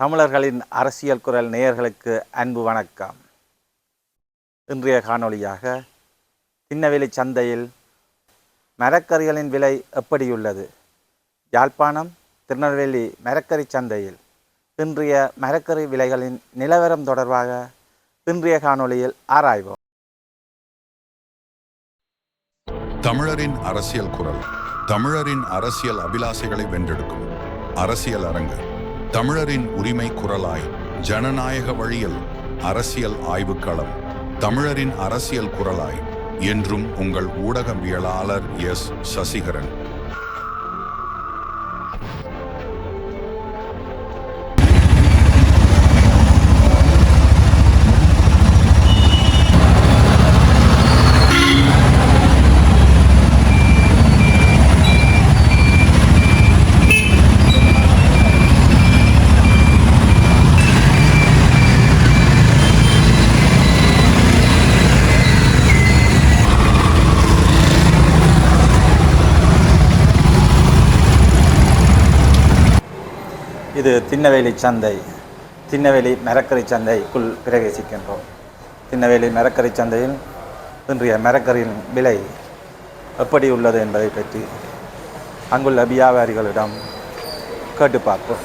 தமிழர்களின் அரசியல் குரல் நேயர்களுக்கு அன்பு வணக்கம். இன்றைய காணொளியாக திண்ணவெளி சந்தையில் மரக்கறிகளின் விலை எப்படியுள்ளது? யாழ்ப்பாணம் திருநெல்வேலி மரக்கறி சந்தையில் இன்றைய மரக்கறி விலைகளின் நிலவரம் தொடர்பாக இன்றைய காணொளியில் ஆராய்வோம். தமிழரின் அரசியல் குரல் தமிழரின் அரசியல் அபிலாசைகளை வென்றெடுக்கும் அரசியல் அரங்கு. தமிழரின் உரிமை குரலாய் ஜனநாயக வழியில் அரசியல் ஆய்வுக்களம். தமிழரின் அரசியல் குரலாய் என்றும் உங்கள் ஊடகவியலாளர் எஸ். சசிகரன். இது திண்ணவேலி சந்தை. திண்ணவேலி மரக்கறி சந்தைக்குள் பிரவேசிக்கின்றோம். திண்ணவேலி மரக்கறி சந்தையில் இன்றைய மரக்கறியின் விலை எப்படி உள்ளது என்பதை பற்றி அங்குள்ள வியாபாரிகளிடம் கேட்டு பார்ப்போம்.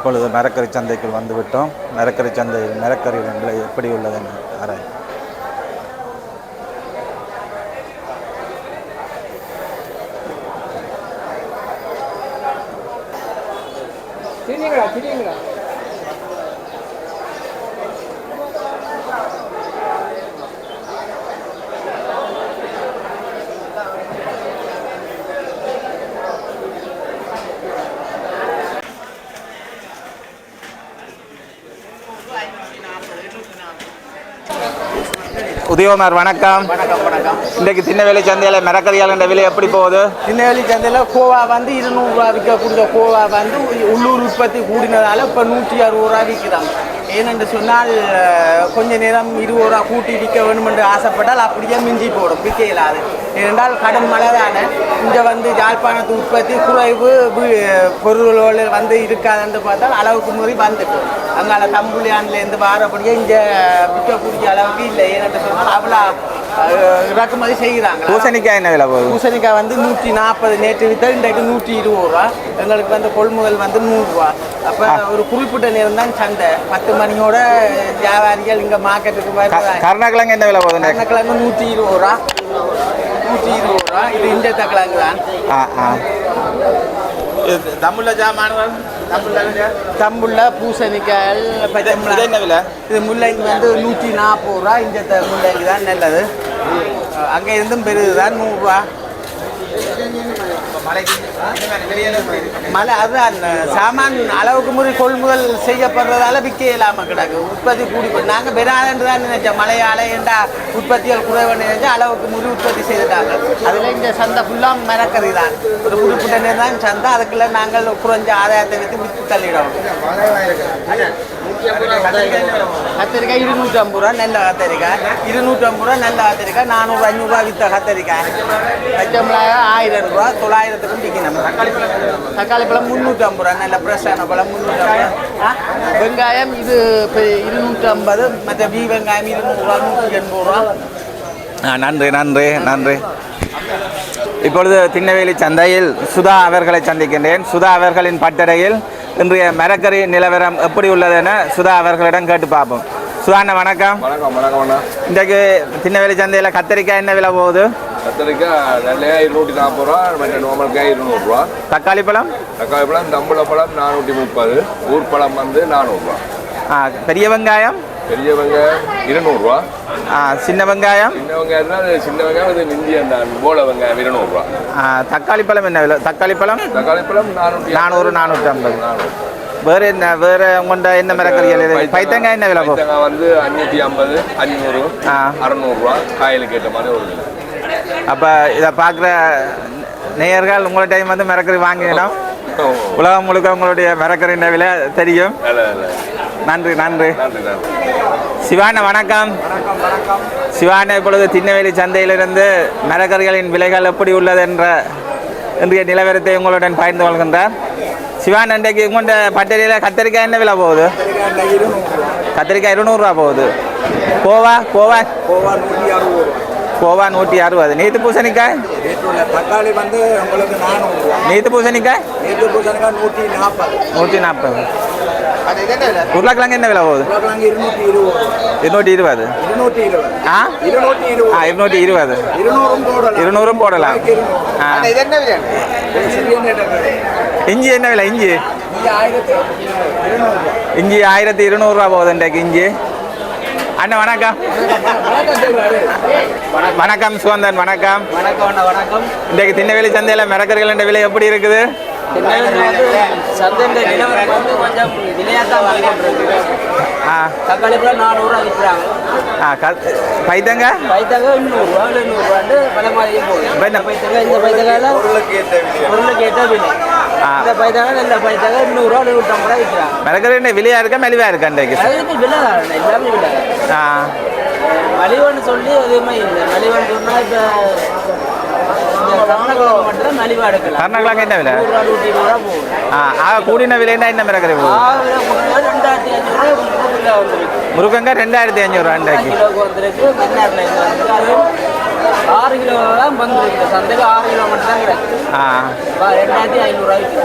இப்பொழுது மரக்கறி சந்தைக்குள் வந்துவிட்டோம். மரக்கறி சந்தையில் மரக்கறியின் விலை எப்படி உள்ளது என ஆராய் உதயகுமார் வணக்கம். வணக்கம் வணக்கம். இன்றைக்கு திண்ணவேலி சந்தையில் மரக்கறியாளன்ற விலை எப்படி போகுது? திருநெல்வேலி சந்தையில் கோவா வந்து இருநூறுவா விற்கக்கூடிய கோவா வந்து உள்ளூர் உற்பத்தி கூடினதால இப்போ நூற்றி அறுபது ரூபா விற்கிறாங்க ஏனென்று சொன்னால் கொஞ்ச நேரம் இருபது ரூபா கூட்டி விற்க வேண்டும் என்று ஆசைப்பட்டால் அப்படியே மிஞ்சி போடும் விற்க இயலாது. ஏனென்றால் கடும் மழை தானே இங்கே வந்து யாழ்ப்பாணத்து உற்பத்தி குறைவு பொருளோடு வந்து இருக்காதுன்னு பார்த்தால் அளவுக்கு முறை வந்துட்டு. அங்கால தம்புலியான்லேருந்து வாரப்படியே இங்கே விற்கக்கூடிய அளவுக்கு இல்லை. ஏனென்று சொன்னால் அவ்வளோ இறக்குமதி செய்கிறாங்க பூசணிக்காய் என்ன விலை போகுது? பூசணிக்காய் வந்து நூற்றி நாற்பது நேற்று வித்தா இன்றைக்கு நூற்றி இருபது ரூபா. எங்களுக்கு வந்து கொள்முதல் வந்து நூறுரூவா அப்போ ஒரு குறிப்பிட்ட நேரம் தான் சந்தை. பத்து மணியோட வியாபாரிகள் இங்கே மார்க்கெட்டுக்கு வருவாங்க. கருணக்கிழங்கு என்ன விலை போகுது? கருணக்கிழங்கு நூற்றி இருபது ரூபா. நூற்றி இருபது ரூபா. இது இந்த தக்கிழங்கு தான். ஆ ஆ. தமிழில் ஜாமான் தம்புள்ள பூசணிக்காய் இது முள்ளங்கி வந்து நூற்றி நாற்பது ரூபா இந்த முள்ளங்கி தான் நல்லது. அங்கே இருந்தும் பெருது தான் நூறுரூவா. மழை அதுதான் சாமான் அளவுக்கு முறை கொள்முதல் செய்யப்படுறதால விற்க இல்லாமல் கிடக்கு. உற்பத்தி கூடி நாங்கள் பெறாதன்று தான் நினைச்சோம். மழையால ஏண்டா உற்பத்திகள் குறைவு நினைச்சா அளவுக்கு முறி உற்பத்தி செய்துட்டாங்க. அதில் இந்த சந்தை ஃபுல்லாக மரக்கறி தான். ஒரு குறிப்பிட்ட நேரம் தான் சந்தை. அதுக்குள்ள நாங்கள் குறைஞ்ச ஆதாயத்தை வைத்து விற்று தள்ளிடுவோம். கத்திரிக்காய் இருநூற்றி ஐம்பது ரூபா நல்ல கத்திரிக்காய். இருநூற்றி ஐம்பது ரூபா நல்ல கத்திரிக்காய். நானூறு அஞ்சூறுரூவா வித்த கத்திரிக்காய். பச்சை மிளகாய் ஆயிரம் ரூபா தொள்ளாயிரத்துக்கும் விற்கணும் தக்காளி பழம் முந்நூற்றி ஐம்பது ரூபா நல்ல ஃப்ரெஷ்ஷான பழம் முந்நூற்றி ஐம்பது வெங்காயம் இது இப்போ இருநூற்றி ஐம்பது மற்ற வீ வெங்காயம் இருநூறுவா நூற்றி எண்பது ரூபா. நன்றி நன்றி நன்றி. இப்பொழுது திண்ணவேலி சந்தையில் சுதா அவர்களை சந்திக்கின்றேன். சுதா அவர்களின் பட்டறையில் இன்றைய மரக்கறி நிலவரம் எப்படி உள்ளது என சுதா அவர்களிடம் கேட்டு பார்ப்போம். சுதா அண்ணா வணக்கம். வணக்கம் வணக்கம் இன்றைக்கு திண்ணவேலி சந்தையில் கத்திரிக்காய் என்ன விலை போகுது? கத்திரிக்காய் நல்லையா இருநூற்றி நாற்பது ரூபா மற்ற நார்மல் காய் இருநூறுவா தக்காளி பழம்? தக்காளி பழம் தம்புள பழம் நானூற்றி முப்பது ஊர் பழம் வந்து நானூறுரூவா பெரிய வெங்காயம்? பெரிய வெங்காயம் இருநூறுவா ஆ, சின்ன வெங்காயம்? சின்ன வெங்காயம் சின்ன வெங்காயம் இது இந்தியன் தான் போல வெங்காயம் இருநூறுவா. தக்காளி பழம் என்ன விலை? தக்காளி பழம்? தக்காளி பழம் நானூற்றி நானூறு நானூற்றி ஐம்பது வேறு என்ன வேறு உங்கள்கிட்ட என்ன மரக்கறிகள்? பைத்தங்காய் என்ன விலை போகும் வந்து அஞ்சூற்றி ஐம்பது அஞ்சூறு. அறநூறுவா. காயிலுக்கு ஏற்ற மாதிரி ஒரு அப்போ இதை பார்க்குற நேயர்கள் உங்களோட டைம் வந்து மரக்கறி வாங்கினோம் உலகம் முழுக்க உங்களுடைய மரக்கறியின் விலை தெரியும். நன்றி. நன்றி நன்றி. சிவான வணக்கம். சிவான இப்பொழுது திண்ணவேலி சந்தையிலிருந்து மரக்கறிகளின் விலைகள் எப்படி உள்ளது என்ற இன்றைய நிலவரத்தை உங்களுடன் பகிர்ந்து கொள்கின்றார். சிவான் இன்றைக்கு உங்கள்கிட்ட பட்டறையில் கத்திரிக்காய் என்ன விலை போகுது? கத்திரிக்காய் இருநூறுவா போகுது. கோவா கோவா? கோவா நூற்றி அறுபது. ரூபா கோவா நூற்றி அறுபது நீத்து பூசணிக்காய்? தக்காளி வந்து உங்களுக்கு நானூறுரூவா நீத்து பூசணிக்காய்? நேற்று பூசணிக்காய் நூற்றி நாற்பது. நூற்றி நாற்பது. உருளைக்கிழங்கு என்ன விலை போகுது? இருநூற்றி இருபது. ஆ? ஆ இருபது. இருநூற்றி இருபது. இருநூறும் போடலாம். ஆ. இஞ்சி என்ன விலை இஞ்சி? இஞ்சி ஆயிரத்தி இருநூறுவா போகுது இன்றைக்கு இஞ்சி. அண்ணன் வணக்கம். வணக்கம் சுகந்தன் வணக்கம். வணக்கம் அண்ணா, வணக்கம். இன்றைக்கு திண்ணவேலி சந்தையில் மிரக்கறிகள் விலை எப்படி இருக்குது? தென்னையில வந்து சந்தைன்ற நிலவரம் வந்து கொஞ்சம் விலையாத்தான் கொண்டிருக்கு ஆ. தக்காளி பழம் நானூறுரூவா விற்கிறாங்க ஆ க பைத்தங்க? பைத்தங்க நூறுரூவா இல்லை நூறுரூவாண்டு பல மாதிரியும் போகுது இந்த பைத்தங்க இந்த பைத்தங்கால பொருளுக்கு ஏற்ற விலை இந்த பைத்தங்க நல்ல பைத்தங்க நூறுரூவா நூற்றம்பது ரூபா விற்கிறாங்க விலையா இருக்கா மெலிவா இருக்கா இன்றைக்கு? விலை தான் எல்லாமே விலை ஆ. மலிவன்னு சொல்லி எதுவுமே இல்லை. மலிவன்னு சொன்னால் இப்போ கர்நாடகாங்க என்ன விலை? ஆ ஆ கூடின விலைன்னா என்ன வந்துருக்கு. முருகங்க ரெண்டாயிரத்தி அஞ்சூறுவா அது ஆறு கிலோ தான் வந்திருக்கு சந்தையில் ஆறு கிலோ மட்டும் தான் கிடைக்கும் ஆ ரெண்டாயிரத்தி ஐநூறுரூவாய்க்கு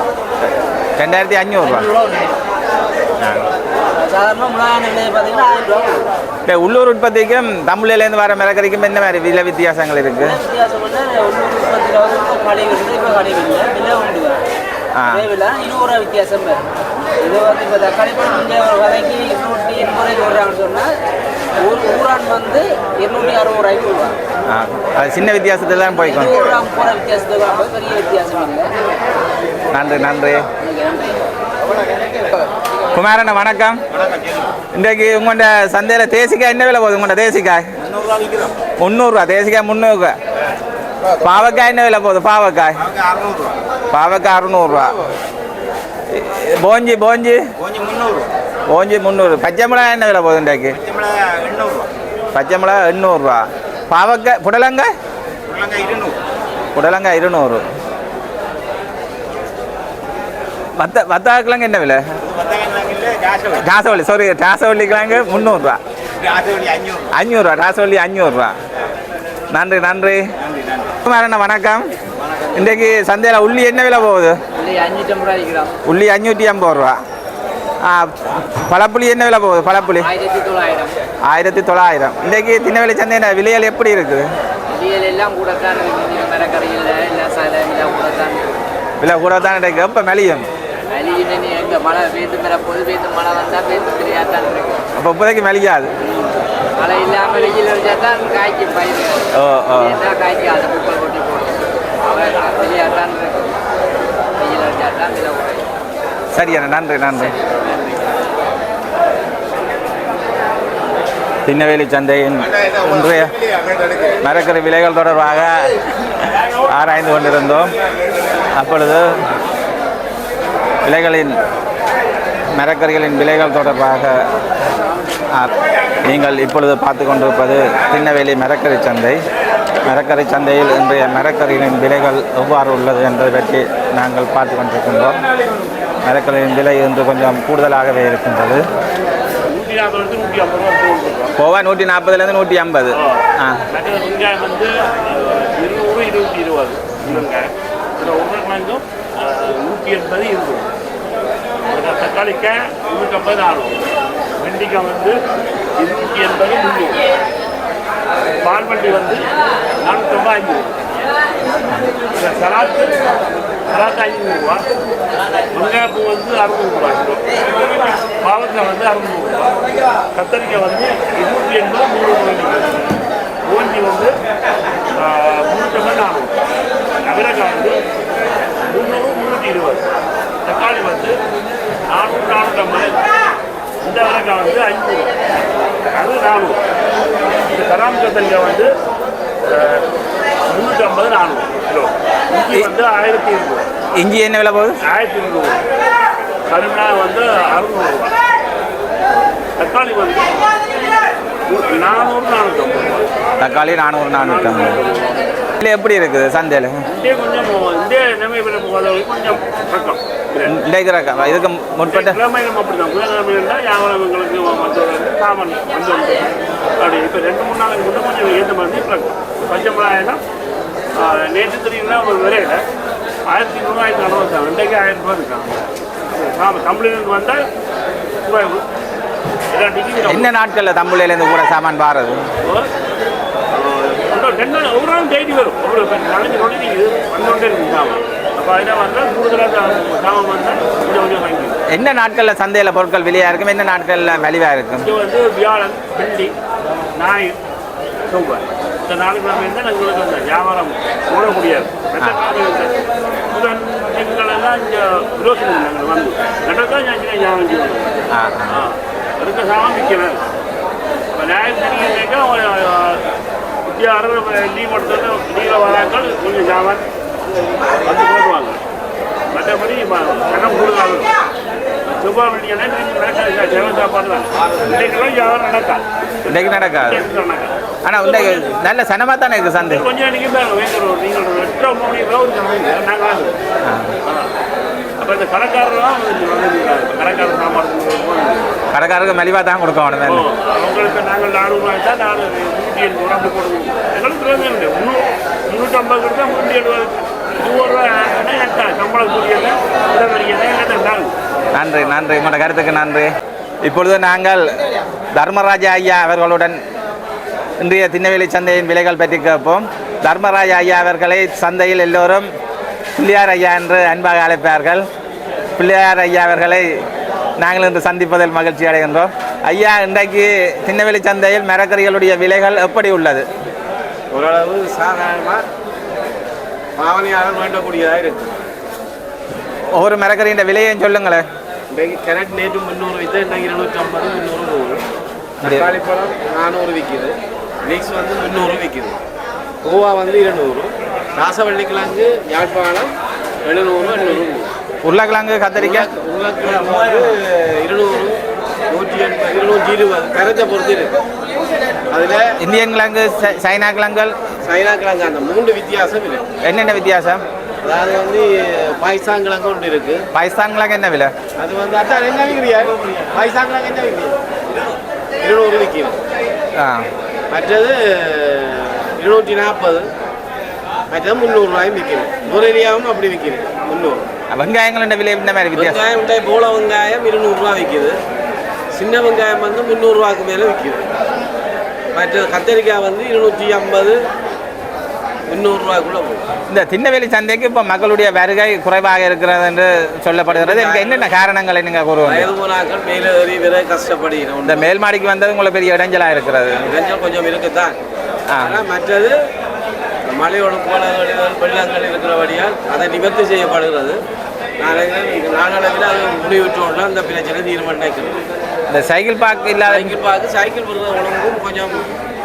ரெண்டாயிரத்தி அஞ்சூறுரூவா இந்த உள்ளூர் உற்பத்திக்கும் தமிழ்லேருந்து வர மிரக்கறிக்கும் என்ன மாதிரி விலை வித்தியாசங்கள் இருக்குது இல்லை வித்தியாசம் இது வந்து இப்போ தக்காளி பழம் இங்கே ஒரு விலைக்கு இருநூற்றி எண்பது ரூபாய்க்கு விடுறாங்கன்னு சொன்னால் ஊர் ஊரான் வந்து இருநூற்றி அறுபது ரூபாய்க்கு விடுவாங்க அது சின்ன வித்தியாசத்தில் தான் போய்க்கணும். ரூபா வித்தியாசத்துக்கு பெரிய வித்தியாசம் இல்லை. நன்றி நன்றி. குமாரண்ண வணக்கம். இன்றைக்கு உங்கள்கிட்ட சந்தையில் தேசிக்காய் என்ன விலை போகுது உங்கள்கிட்ட? தேசிக்காய்? முந்நூறுரூவா தேசிக்காய் முந்நூறுரூவா பாவக்காய் என்ன விலை போகுது? பாவக்காய். பாவக்காய் அறுநூறுவா. போஞ்சி போஞ்சி? போஞ்சி முந்நூறு. பச்சை மிளகாய் என்ன விலை போகுது இன்றைக்கு? பச்சை மிளகாய் எண்ணூறுரூவா பாவக்காய் புடலங்காய்? புடலங்காய் இருநூறு. வத்த வத்தாக்கிழங்கு என்ன விலை? ராசவள்ளி சாரி ராசவள்ளி கிழங்கு முந்நூறுரூவா அஞ்சூறுரூவா ராசவள்ளி அஞ்சூறுரூவா நன்றி நன்றி. குமாரண்ணா வணக்கம். இன்றைக்கு சந்தையில் உள்ளி என்ன விலை போகுது? உள்ளி அஞ்சூற்றி ஐம்பது ரூபா. ஆ பழப்புளி என்ன விலை போகுது பழப்புளி? ஆயிரத்தி தொள்ளாயிரம். இன்றைக்கு திண்ணவெளி என்ன விலைகள் எப்படி இருக்குது விலை கூட தான் இன்றைக்கு எப்போ மெலியும்? மழை பெய்து மேலே பொது பெய்து மழை வந்தால் பெய்து தெரியாது தான் இருக்கு. அப்போ இப்போதைக்கு மெலியாது மழை இல்லாமல் வெயில் வச்சா தான் காய்க்கும் பயிர். ஓ ஓ காய்க்கும் அதை குப்பை கொட்டி போடும். அவன் தெரியாது தான் இருக்கு. வெயில் வச்சா தான் விலை குறையும் சரியான நன்றி நன்றி. திண்ணவேலி சந்தையின் இன்றைய மரக்கறி விலைகள் தொடர்பாக ஆராய்ந்து கொண்டிருந்தோம். அப்பொழுது விலைகளின் மரக்கறிகளின் விலைகள் தொடர்பாக நீங்கள் இப்பொழுது பார்த்து கொண்டிருப்பது திண்ணவேலி மரக்கறி சந்தை. மரக்கறி சந்தையில் இன்றைய மரக்கறிகளின் விலைகள் எவ்வாறு உள்ளது என்பதை பற்றி நாங்கள் பார்த்து கொண்டிருக்கின்றோம். மரக்கறியின் விலை இன்று கொஞ்சம் கூடுதலாகவே இருக்கின்றது. நூற்றி கோவா நூற்றி நாற்பதுலேருந்து நூற்றி ஐம்பது. ஆ. இருபது. நூற்றி எண்பது இருக்கும் தக்காளிக்க தக்காளிக்காய் முந்நூற்றம்பது நானூறு வெண்டிக்காய் வந்து இருநூற்றி எண்பது முந்நூறு. பால்வண்டி வந்து நானூற்றம்பது ஐநூறு. இந்த சலாத்து சலாத்து ஐநூறுரூவா வெங்காயப்பூ வந்து அறுநூறுவா கிலோ. பாவக்காய் வந்து அறுநூறுவா கத்தரிக்காய் வந்து இருநூற்றி எண்பது முந்நூறு ரூபாய் ஓஞ்சி வந்து முந்நூற்றம்பது நானூறு. அவரைக்காய் வந்து முந்நூறு முந்நூற்றி இருபது. தக்காளி வந்து நானூறு நானூற்றம்பது இந்த அவரைக்காய் வந்து ஐநூறு அது நானூறு. இந்த கராம் கத்தரிக்காய் வந்து முந்நூற்றி ஐம்பது நானூறு கிலோ. இஞ்சி வந்து ஆயிரத்தி இருநூறு. இஞ்சி என்ன விலை போகுது? ஆயிரத்தி இருநூறு. கருமிளகாய் வந்து அறுநூறுவா தக்காளி வந்து நானூறு நானூற்றம்பது தக்காளி நானூறு நானூற்றம்பது. இல்லை எப்படி இருக்குது சந்தையில்? இந்திய கொஞ்சம் இந்திய நிலைமை கொஞ்சம் பக்கம். இன்றைக்கு இதுக்கு முற்பட்ட அப்படி. இப்போ ரெண்டு மூணு நாளைக்கு முன்னே கொஞ்சம் ஏற்ற மாதிரி பக்கம் பச்சை மிளகாயெல்லாம் நேற்று தெரியும்னா ஒரு விலையில் ஆயிரத்தி நூறாயிரத்தி அறுபது தான் ரெண்டைக்கு ஆயிரம் ரூபாய் இருக்காங்க சாம கம்பெனிக்கு வந்தால் ரூபாய் என்ன நாட்களில் தம்புளையிலேருந்து கூட சாமான் பாருது ரெண்டு ஒரு நாள் டெய்லி வரும். ஒரு நாலஞ்சு நொடி இது வந்தோண்டே இருக்கும் அதில் வந்தால் கூடுதலாக வந்தால் கொஞ்சம் கொஞ்சம் வாங்கி என்ன நாட்களில் சந்தையில் பொருட்கள் விலையாக இருக்கும்? என்ன நாட்களில் மலிவாக இருக்கும்? இது வந்து வியாழன் வெள்ளி ஞாயிறு செவ்வாய். இந்த நாலு கிழமை இருந்தால் எங்களுக்கு அந்த வியாபாரம் ஓட முடியாது புதன் திங்களெல்லாம் இங்கே யோசனை நாங்கள் வந்து. நடக்கா ஞாயிற்று ஞாபகம் செய்வோம் இருக்க சாமான் விற்கணும் இப்போ ஞாயிறு சனிக்கிழமைக்கா வித்தியா அறுபது லீவ் எடுத்தது லீவில் வராக்கள் கொஞ்சம் மற்றபடி கணம் கூடுதலாக செவ்வாய் வெள்ளியெல்லாம் திரும்பி நடக்காது சேவன் சாப்பாடு தான். இன்றைக்கெல்லாம் வியாபாரம் நடக்காது. இன்றைக்கு நடக்காது. ஆனால் இன்றைக்கு நல்ல சனமாக தானே சந்தை? கொஞ்சம் வேங்கிறோம் நீங்கள் எட்டு மணி ஒரு நாங்கள் அப்போ இந்த கடைக்காரர்லாம் கடைக்காரர் சாமான் கடைக்காரருக்கு மலிவாக தான் கொடுக்கணும் ஓ, அவங்களுக்கு நாங்கள் நானூறு ரூபாய் தான் நாலு நூற்றி எண்பது ரூபா போடுவோம். எங்களுக்கு முந்நூறு முந்நூற்றம்பது கொடுத்தா முந்நூற்றி எழுபது. நூறு ரூபாய் ஆகிட்டா சம்பளம் தாங்க நன்றி நன்றி. உங்களோட கருத்துக்கு நன்றி. இப்பொழுது நாங்கள் தர்மராஜா ஐயா அவர்களுடன் இன்றைய திண்ணவேலி சந்தையின் விலைகள் பற்றி கேட்போம். தர்மராஜா ஐயா அவர்களை சந்தையில் எல்லோரும் பிள்ளையார் ஐயா என்று அன்பாக அழைப்பார்கள். பிள்ளையார் ஐயா அவர்களை நாங்கள் இன்று சந்திப்பதில் மகிழ்ச்சி அடைகின்றோம். ஐயா இன்றைக்கு திண்ணவேலி சந்தையில் மரக்கறிகளுடைய விலைகள் எப்படி உள்ளது? ஓரளவு சாதாரணமாக பாவனையாளர் வேண்டக்கூடியதாக இருக்கு ஒவ்வொரு மரக்கறியின் விலையையும் சொல்லுங்களேன். கேரட் நேற்று முந்நூறு விற்று இன்றைக்கு இருநூற்றம்பது முந்நூறு நூறு தக்காளி பழம் நானூறு விற்கிது லீக்ஸ் வந்து முந்நூறு விற்கிது கோவா வந்து இருநூறு ராசவள்ளிக்கிழங்கு யாழ்ப்பாணம் எழுநூறு எண்ணூறு உருளைக்கிழங்கு கத்தரிக்காய் உருளைக்கிழங்கு வந்து இருநூறு நூற்றி எண்பது இருநூற்றி இருபது கரைச்சை பொறுத்து இருக்கு அதில் இந்தியன் கிழங்கு சைனா கிழங்குகள் சைனா கிழங்கு அந்த மூன்று வித்தியாசம் இருக்கு என்னென்ன வித்தியாசம் அதாவது வந்து பாகிஸ்தான் கிழங்கு ஒன்று இருக்கு. பாகிஸ்தான் கிழங்கு என்ன விலை? அது வந்து அதான் என்ன விற்கிறியா பாகிஸ்தான் கிழங்கு என்ன விற்கிறீங்க இருநூறு விற்கிறோம் ஆ. மற்றது இருநூற்றி நாற்பது மற்றது முந்நூறுரூவாயும் விற்கிறேன் நுரேலியாவும் அப்படி விற்கிறேன் முந்நூறு. வெங்காயங்களோட விலை? என்ன மாதிரி வித்தியாசம்? வெங்காயம் உண்டை போல வெங்காயம் இருநூறுவா விற்கிது சின்ன வெங்காயம் வந்து முந்நூறுரூவாக்கு மேலே விற்கிது மற்ற கத்தரிக்காய் வந்து இருநூற்றி ஐம்பது. முந்நூறுரூவாக்குள்ளே போகும். இந்த திண்ணவேலி சந்தைக்கு இப்போ மக்களுடைய வருகை குறைவாக இருக்கிறது என்று சொல்லப்படுகிறது. இதுக்கு என்னென்ன காரணங்களை நீங்கள் கூறுவாங்க? வயது போனாக்கள் மேலே ஏறி விர கஷ்டப்படுகிறோம் இந்த மேல் மாடிக்கு வந்தது உங்களுக்கு பெரிய இடைஞ்சலாக இருக்கிறது. இடைஞ்சல் கொஞ்சம் இருக்குதான். ஆனால் மற்றது மலையோட கோலங்கள் வெள்ளங்கள் இருக்கிறபடியால் அதை நிவர்த்தி செய்யப்படுகிறது. நாளளவில் அது முடிவுற்றோம்னா அந்த பிரச்சனை தீர்மானிக்கிறது இந்த சைக்கிள் பார்க் இல்லாத சைக்கிள் பார்க்க சைக்கிள் விடுற உடம்பும் கொஞ்சம்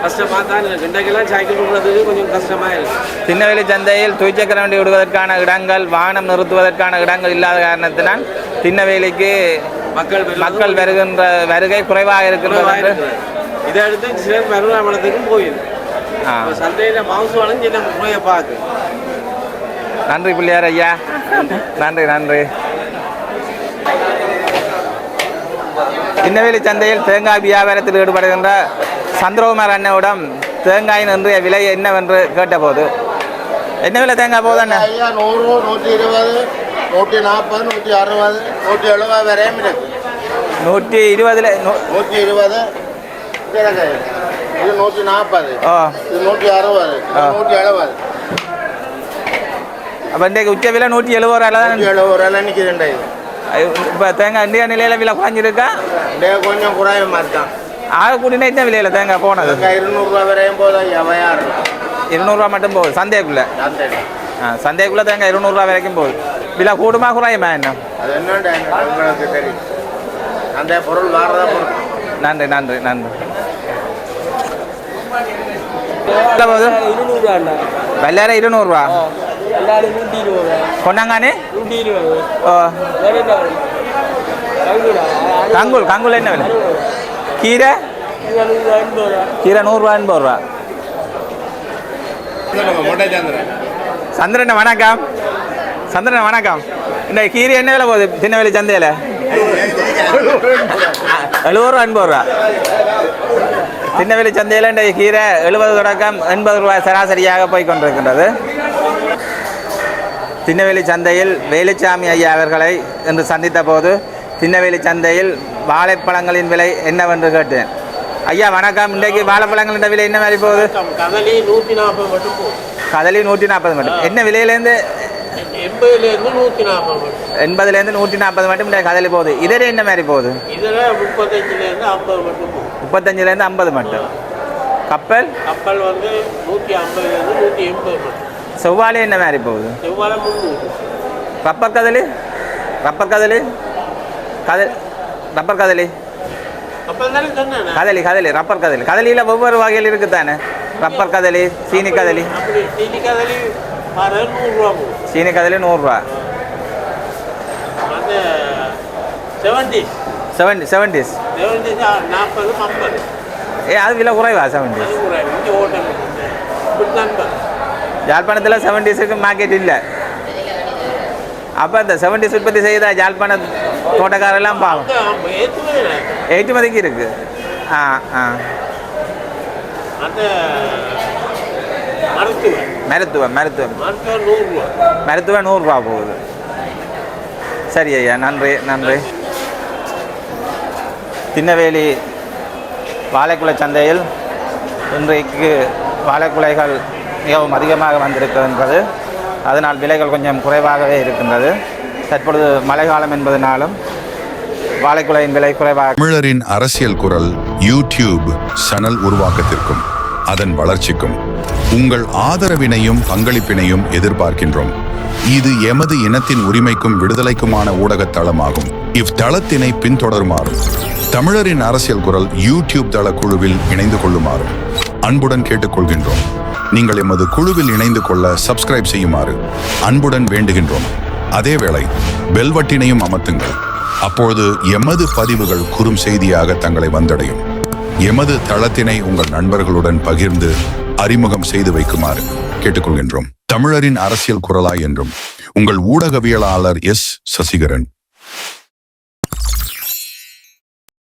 கஷ்டமாக தான் இன்றைக்கெல்லாம் சைக்கிள் விடுறதுக்கு கொஞ்சம் கஷ்டமாக இருக்கு. திண்ணவேலி சந்தையில் துய்ச்சக்கர வண்டி விடுவதற்கான இடங்கள் வாகனம் நிறுத்துவதற்கான இடங்கள் இல்லாத காரணத்தினால் திண்ணவேலிக்கு மக்கள் மக்கள் வருகின்ற வருகை குறைவாக என்று இருக்குது. இதை எடுத்து சிலர் மருதாமணத்துக்கும் போயிடுது சந்தையில் மவுசு வளைஞ்சு நம்ம முறையை பார்க்கு. நன்றி பிள்ளையார் ஐயா. நன்றி நன்றி. திண்ணவேலி சந்தையில் தேங்காய் வியாபாரத்தில் ஈடுபடுகின்ற சந்திரகுமார் அண்ணனிடம் தேங்காயின் இன்றைய விலை என்னவென்று கேட்டபோது. என்ன விலை தேங்காய் ஐயா நூறு நூற்றி இருபது நூற்றி நாற்பது நூற்றி அறுபது நூற்றி எழுபது வரையும் நூற்றி இருபதுல நூற்றி இருபது. இது நூற்றி நாற்பது. இது நூற்றி அறுபது. நூற்றி எழுபது. அப்போ இன்றைக்கு உச்ச விலை நூற்றி எழுபது ரூபாயில் தான் எழுபது ரூபாய் நிற்கிதுண்டா இது இப்போ தேங்காய் இந்தியா நிலையில் விலை குறைஞ்சிருக்கா? கொஞ்சம் குறைய மாதிரி தான் ஆக கூடினா என்ன விலையில் தேங்காய் போனது இருநூறுவா வரையும் போதும் வியாபாரம் இருநூறுவா மட்டும் போகுது சந்தைக்குள்ளே ஆ சந்தைக்குள்ளே தேங்காய் இருநூறுவா வரைக்கும் போகுது விலை கூடுமா குறையுமா என்ன அது என்னண்டா உங்களுக்கு தெரியும் அந்த பொருள் வாரதா பொருள் நன்றி நன்றி நன்றி வெள்ளார இருநூறுவா கொண்டாங்கானே ஓ என்ன வேணும்? கவுங்குடா? கங்குல் கங்குல் என்ன விலை கீரை? கீரை நூறுரூவா எண்பது ரூபா. சந்திரன் சந்திரன் வணக்கம். சந்திரன் வணக்கம். இந்த கீரை என்ன விலை போகுது? திருநெல்வேலி சந்தையில்? எழுபது ரூபா எண்பது ரூபா. திருநெல்வேலி சந்தையில் இந்த கீரை எழுபது தொடக்கம் எண்பது ரூபாய் சராசரியாக போய் கொண்டிருக்கின்றது. திருநெல்வேலி சந்தையில் வேலுச்சாமி ஐயா அவர்களை இன்று சந்தித்த போது திருநெல்வேலி சந்தையில் வாழைப்பழங்களின் விலை என்னவென்று கேட்டேன். ஐயா வணக்கம். இன்றைக்கு வாழைப்பழங்களின் விலை என்ன மாதிரி போகுது? கதலி நூற்றி நாற்பது மட்டும் கதலி நூற்றி நாற்பது மட்டும் என்ன விலையிலேருந்து? எண்பதுலேருந்து நூற்றி நாற்பது எண்பதுலேருந்து நூற்றி நாற்பது மட்டும் இந்த கதலி போகுது. இதே என்ன மாதிரி போகுது? இதில் முப்பத்தஞ்சுலேருந்து ஐம்பது மட்டும் முப்பத்தஞ்சுலேருந்து ஐம்பது மட்டும். கப்பல்? கப்பல் வந்து நூற்றி ஐம்பதுலேருந்து நூற்றி எண்பது மட்டும். செவ்வாழை என்ன மாதிரி போகுது? செவ்வாழை முந்நூறு. ரப்பர் கதலி ரப்பர் கதலி கதல் ரப்பர் கதலி. கதலி கதலி ரப்பர் கதலி. கதலியில் ஒவ்வொரு வகையில் இருக்குது தானே ரப்பர் கதலி சீனி கதலி. சீனி கதலி நூறுரூவா. சீனி செவன்டி செவன்டி செவன்டிஸ் செவன்டி நாற்பது ஐம்பது ஏ அது விலை குறைவா செவன்டிஸ் ஜாழ்ப்பாணத்தில் செவன்டிஸுக்கு மார்க்கெட் இல்லை. அப்போ இந்த செவன்டிஸ் உற்பத்தி செய்தா ஜாழ்ப்பாணம் தோட்டக்காரெல்லாம் பாவம் ஏற்றுமதி ஏற்றுமதிக்கு இருக்கு ஆ ஆ மருத்துவம் மருத்துவம் மருத்துவம் நூறுரூவா போகுது சரி ஐயா நன்றி நன்றி திருநெல்வேலி வாழைக்குலை சந்தையில் இன்றைக்கு வாழைக்குலைகள் மிகவும் அதிகமாக வந்திருக்கின்றது அதனால் விலைகள் கொஞ்சம் குறைவாகவே இருக்கின்றது. தற்பொழுது மழைக்காலம் என்பதனாலும் வாழைக்குலையின் விலை குறைவாக தமிழரின் அரசியல் குரல் யூடியூப் சேனல் உருவாக்கத்திற்கும் அதன் வளர்ச்சிக்கும் உங்கள் ஆதரவினையும் பங்களிப்பினையும் எதிர்பார்க்கின்றோம். இது எமது இனத்தின் உரிமைக்கும் விடுதலைக்குமான ஊடகத் தளமாகும். இவ்தளத்தினை பின்தொடருமாறும் தமிழரின் அரசியல் குரல் யூடியூப் தள குழுவில் இணைந்து கொள்ளுமாறும் அன்புடன் கேட்டுக்கொள்கின்றோம். நீங்கள் எமது குழுவில் இணைந்து கொள்ள சப்ஸ்கிரைப் செய்யுமாறு அன்புடன் வேண்டுகின்றோம். அதேவேளை பெல்வட்டினையும் அமர்த்துங்கள். அப்பொழுது எமது பதிவுகள் குறும் செய்தியாக தங்களை வந்தடையும். எமது தளத்தினை உங்கள் நண்பர்களுடன் பகிர்ந்து அறிமுகம் செய்து வைக்குமாறு கேட்டுக்கொள்கின்றோம். தமிழரின் அரசியல் குரலாய் என்றும் உங்கள் ஊடகவியலாளர் எஸ். சசிகரன்.